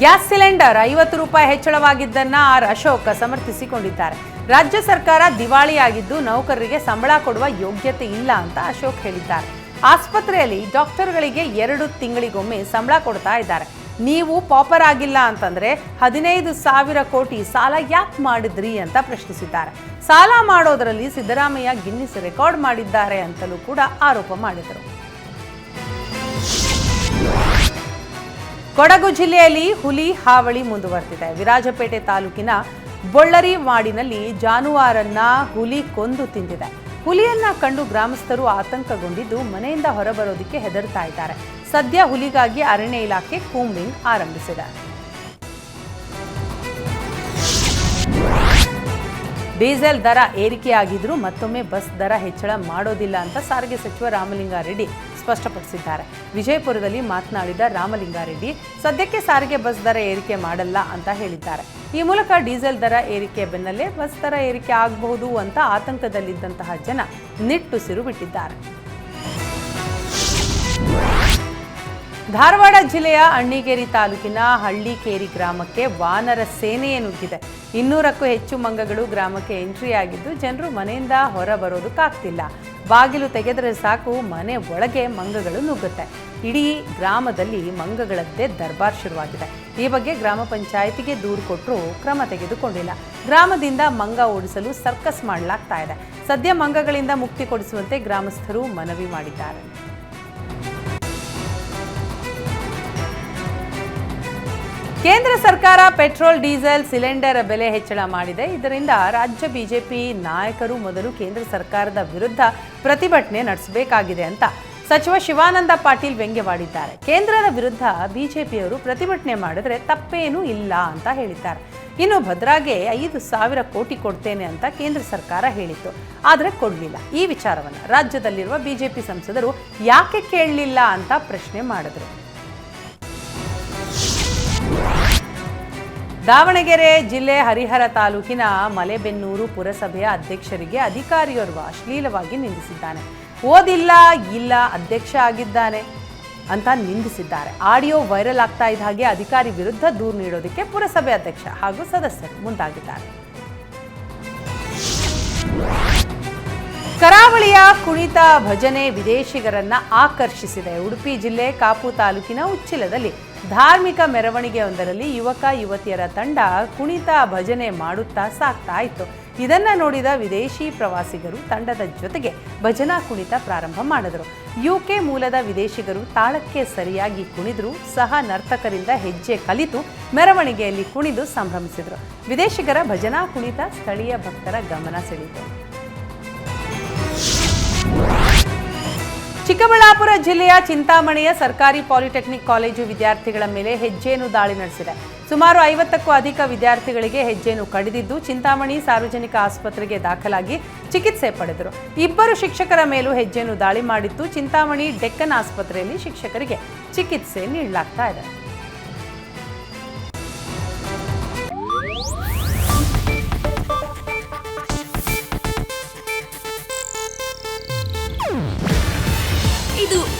Gas cylinder ಐವತ್ತು ರೂಪಾಯಿ ಹೆಚ್ಚಳವಾಗಿದ್ದನ್ನ R Ashok ಸಮರ್ಥಿಸಿಕೊಂಡಿದ್ದಾರೆ. ರಾಜ್ಯ ಸರ್ಕಾರ ದಿವಾಳಿಯಾಗಿದ್ದು ನೌಕರರಿಗೆ ಸಂಬಳ ಕೊಡುವ ಯೋಗ್ಯತೆ ಇಲ್ಲ ಅಂತ ಅಶೋಕ್ ಹೇಳಿದ್ದಾರೆ. ಆಸ್ಪತ್ರೆಯಲ್ಲಿ ಡಾಕ್ಟರ್ಗಳಿಗೆ ಎರಡು ತಿಂಗಳಿಗೊಮ್ಮೆ ಸಂಬಳ ಕೊಡ್ತಾ ಇದ್ದಾರೆ. ನೀವು ಪಾಪರ್ ಆಗಿಲ್ಲ ಅಂತಂದ್ರೆ ಹದಿನೈದು ಸಾವಿರ ಕೋಟಿ ಸಾಲ ಯಾಕೆ ಮಾಡಿದ್ರಿ ಅಂತ ಪ್ರಶ್ನಿಸಿದ್ದಾರೆ. ಸಾಲ ಮಾಡೋದರಲ್ಲಿ ಸಿದ್ದರಾಮಯ್ಯ ಗಿನ್ನಿಸ್ ರೆಕಾರ್ಡ್ ಮಾಡಿದ್ದಾರೆ ಅಂತಲೂ ಕೂಡ ಆರೋಪ ಮಾಡಿದರು. ಕೊಡಗು ಜಿಲ್ಲೆಯಲ್ಲಿ ಹುಲಿ ಹಾವಳಿ ಮುಂದುವರೆದಿದೆ. ವಿರಾಜಪೇಟೆ ತಾಲೂಕಿನ ಬೊಳ್ಳರಿ ಮಾಡಿನಲ್ಲಿ ಜಾನುವಾರನ್ನ ಹುಲಿ ಕೊಂದು ತಿಂದಿದೆ. ಹುಲಿಯನ್ನ ಕಂಡು ಗ್ರಾಮಸ್ಥರು ಆತಂಕಗೊಂಡಿದ್ದು ಮನೆಯಿಂದ ಹೊರಬರೋದಕ್ಕೆ ಹೆದರ್ತಾ ಇದ್ದಾರೆ. ಸದ್ಯ ಹುಲಿಗಾಗಿ ಅರಣ್ಯ ಇಲಾಖೆ ಕೂಂಬಿಂಗ್ ಆರಂಭಿಸಿದೆ. ಡೀಸೆಲ್ ದರ ಏರಿಕೆಯಾಗಿದ್ರೂ ಮತ್ತೊಮ್ಮೆ ಬಸ್ ದರ ಹೆಚ್ಚಳ ಮಾಡೋದಿಲ್ಲ ಅಂತ ಸಾರಿಗೆ ಸಚಿವ ರಾಮಲಿಂಗಾರೆಡ್ಡಿ ಸ್ಪಷ್ಟಪಡಿಸಿದ್ದಾರೆ. ವಿಜಯಪುರದಲ್ಲಿ ಮಾತನಾಡಿದ ರಾಮಲಿಂಗಾರೆಡ್ಡಿ, ಸದ್ಯಕ್ಕೆ ಸಾರಿಗೆ ಬಸ್ ದರ ಏರಿಕೆ ಮಾಡಲ್ಲ ಅಂತ ಹೇಳಿದ್ದಾರೆ. ಈ ಮೂಲಕ ಡೀಸೆಲ್ ದರ ಏರಿಕೆ ಬೆನ್ನಲ್ಲೇ ಬಸ್ ದರ ಏರಿಕೆ ಆಗಬಹುದು ಅಂತ ಆತಂಕದಲ್ಲಿದ್ದಂತಹ ಜನ ನಿಟ್ಟುಸಿರು ಬಿಟ್ಟಿದ್ದಾರೆ. ಧಾರವಾಡ ಜಿಲ್ಲೆಯ ಅಣ್ಣಿಗೇರಿ ತಾಲೂಕಿನ ಹಳ್ಳಿಕೇರಿ ಗ್ರಾಮಕ್ಕೆ ವಾನರ ಸೇನೆಯೇ ನುಗ್ಗಿದೆ. ಇನ್ನೂರಕ್ಕೂ ಹೆಚ್ಚು ಮಂಗಗಳು ಗ್ರಾಮಕ್ಕೆ ಎಂಟ್ರಿ ಆಗಿದ್ದು ಜನರು ಮನೆಯಿಂದ ಹೊರ ಬರೋದಕ್ಕಾಗ್ತಿಲ್ಲ ಬಾಗಿಲು ತೆಗೆದರೆ ಸಾಕು, ಮನೆ ಒಳಗೆ ಮಂಗಗಳು ನುಗ್ಗುತ್ತೆ. ಇಡೀ ಗ್ರಾಮದಲ್ಲಿ ಮಂಗಗಳದ್ದೇ ದರ್ಬಾರ್ ಶುರುವಾಗಿದೆ. ಈ ಬಗ್ಗೆ ಗ್ರಾಮ ಪಂಚಾಯಿತಿಗೆ ದೂರು ಕೊಟ್ಟರೂ ಕ್ರಮ ತೆಗೆದುಕೊಂಡಿಲ್ಲ. ಗ್ರಾಮದಿಂದ ಮಂಗ ಓಡಿಸಲು ಸರ್ಕಸ್ ಮಾಡಲಾಗ್ತಾ ಇದೆ. ಸದ್ಯ ಮಂಗಗಳಿಂದ ಮುಕ್ತಿ ಕೊಡಿಸುವಂತೆ ಗ್ರಾಮಸ್ಥರು ಮನವಿ ಮಾಡಿದ್ದಾರೆ. ಕೇಂದ್ರ ಸರ್ಕಾರ ಪೆಟ್ರೋಲ್, ಡೀಸೆಲ್, ಸಿಲಿಂಡರ್ ಬೆಲೆ ಹೆಚ್ಚಳ ಮಾಡಿದೆ. ಇದರಿಂದ ರಾಜ್ಯ ಬಿಜೆಪಿ ನಾಯಕರು ಮೊದಲು ಕೇಂದ್ರ ಸರ್ಕಾರದ ವಿರುದ್ಧ ಪ್ರತಿಭಟನೆ ನಡೆಸಬೇಕಾಗಿದೆ ಅಂತ ಸಚಿವ ಶಿವಾನಂದ ಪಾಟೀಲ್ ವ್ಯಂಗ್ಯವಾಡಿದ್ದಾರೆ. ಕೇಂದ್ರದ ವಿರುದ್ಧ ಬಿಜೆಪಿಯವರು ಪ್ರತಿಭಟನೆ ಮಾಡಿದ್ರೆ ತಪ್ಪೇನೂ ಇಲ್ಲ ಅಂತ ಹೇಳಿದ್ದಾರೆ. ಇನ್ನು ಭದ್ರಾಗೆ ಐದು ಸಾವಿರ ಕೋಟಿ ಕೊಡ್ತೇನೆ ಅಂತ ಕೇಂದ್ರ ಸರ್ಕಾರ ಹೇಳಿತ್ತು. ಆದರೆ ಕೊಡಲಿಲ್ಲ. ಈ ವಿಚಾರವನ್ನು ರಾಜ್ಯದಲ್ಲಿರುವ ಬಿಜೆಪಿ ಸಂಸದರು ಯಾಕೆ ಕೇಳಲಿಲ್ಲ ಅಂತ ಪ್ರಶ್ನೆ ಮಾಡಿದ್ರು. ದಾವಣಗೆರೆ ಜಿಲ್ಲೆ ಹರಿಹರ ತಾಲೂಕಿನ ಮಲೆಬೆನ್ನೂರು ಪುರಸಭೆಯ ಅಧ್ಯಕ್ಷರಿಗೆ ಅಧಿಕಾರಿಯೋರ್ವ ಅಶ್ಲೀಲವಾಗಿ ನಿಂದಿಸಿದ್ದಾನೆ. ಓದಿಲ್ಲ, ಇಲ್ಲ, ಅಧ್ಯಕ್ಷ ಆಗಿದ್ದಾನೆ ಅಂತ ನಿಂದಿಸಿದ್ದಾರೆ. ಆಡಿಯೋ ವೈರಲ್ ಆಗ್ತಾ ಇದ್ದ ಹಾಗೆ ಅಧಿಕಾರಿ ವಿರುದ್ಧ ದೂರು ನೀಡೋದಕ್ಕೆ ಪುರಸಭೆ ಅಧ್ಯಕ್ಷ ಹಾಗೂ ಸದಸ್ಯರು ಮುಂದಾಗಿದ್ದಾರೆ. ಕರಾವಳಿಯ ಕುಣಿತ ಭಜನೆ ವಿದೇಶಿಗರನ್ನ ಆಕರ್ಷಿಸಿದೆ. ಉಡುಪಿ ಜಿಲ್ಲೆ ಕಾಪು ತಾಲೂಕಿನ ಉಚ್ಚಿಲದಲ್ಲಿ ಧಾರ್ಮಿಕ ಮೆರವಣಿಗೆಯೊಂದರಲ್ಲಿ ಯುವಕ ಯುವತಿಯರ ತಂಡ ಕುಣಿತ ಭಜನೆ ಮಾಡುತ್ತಾ ಸಾಕ್ತಾ ಇತ್ತು. ಇದನ್ನು ನೋಡಿದ ವಿದೇಶಿ ಪ್ರವಾಸಿಗರು ತಂಡದ ಜೊತೆಗೆ ಭಜನಾ ಕುಣಿತ ಪ್ರಾರಂಭ ಮಾಡಿದರು. ಯುಕೆ ಮೂಲದ ವಿದೇಶಿಗರು ತಾಳಕ್ಕೆ ಸರಿಯಾಗಿ ಕುಣಿದ್ರು. ಸಹ ನರ್ತಕರಿಂದ ಹೆಜ್ಜೆ ಕಲಿತು ಮೆರವಣಿಗೆಯಲ್ಲಿ ಕುಣಿದು ಸಂಭ್ರಮಿಸಿದರು. ವಿದೇಶಿಗರ ಭಜನಾ ಕುಣಿತ ಸ್ಥಳೀಯ ಭಕ್ತರ ಗಮನ ಸೆಳೆಯಿತು. ಚಿಕ್ಕಬಳ್ಳಾಪುರ ಜಿಲ್ಲೆಯ ಚಿಂತಾಮಣಿಯ ಸರ್ಕಾರಿ ಪಾಲಿಟೆಕ್ನಿಕ್ ಕಾಲೇಜು ವಿದ್ಯಾರ್ಥಿಗಳ ಮೇಲೆ ಹೆಜ್ಜೆಯನ್ನು ದಾಳಿ ನಡೆಸಿದೆ. ಸುಮಾರು ಐವತ್ತಕ್ಕೂ ಅಧಿಕ ವಿದ್ಯಾರ್ಥಿಗಳಿಗೆ ಹೆಜ್ಜೆಯನ್ನು ಕಡಿದಿದ್ದು ಚಿಂತಾಮಣಿ ಸಾರ್ವಜನಿಕ ಆಸ್ಪತ್ರೆಗೆ ದಾಖಲಾಗಿ ಚಿಕಿತ್ಸೆ ಪಡೆದರು. ಇಬ್ಬರು ಶಿಕ್ಷಕರ ಮೇಲೂ ಹೆಜ್ಜೆಯನ್ನು ದಾಳಿ ಮಾಡಿದ್ದು ಚಿಂತಾಮಣಿ ಡೆಕ್ಕನ್ ಆಸ್ಪತ್ರೆಯಲ್ಲಿ ಶಿಕ್ಷಕರಿಗೆ ಚಿಕಿತ್ಸೆ ನೀಡಲಾಗ್ತಾ ಇದೆ.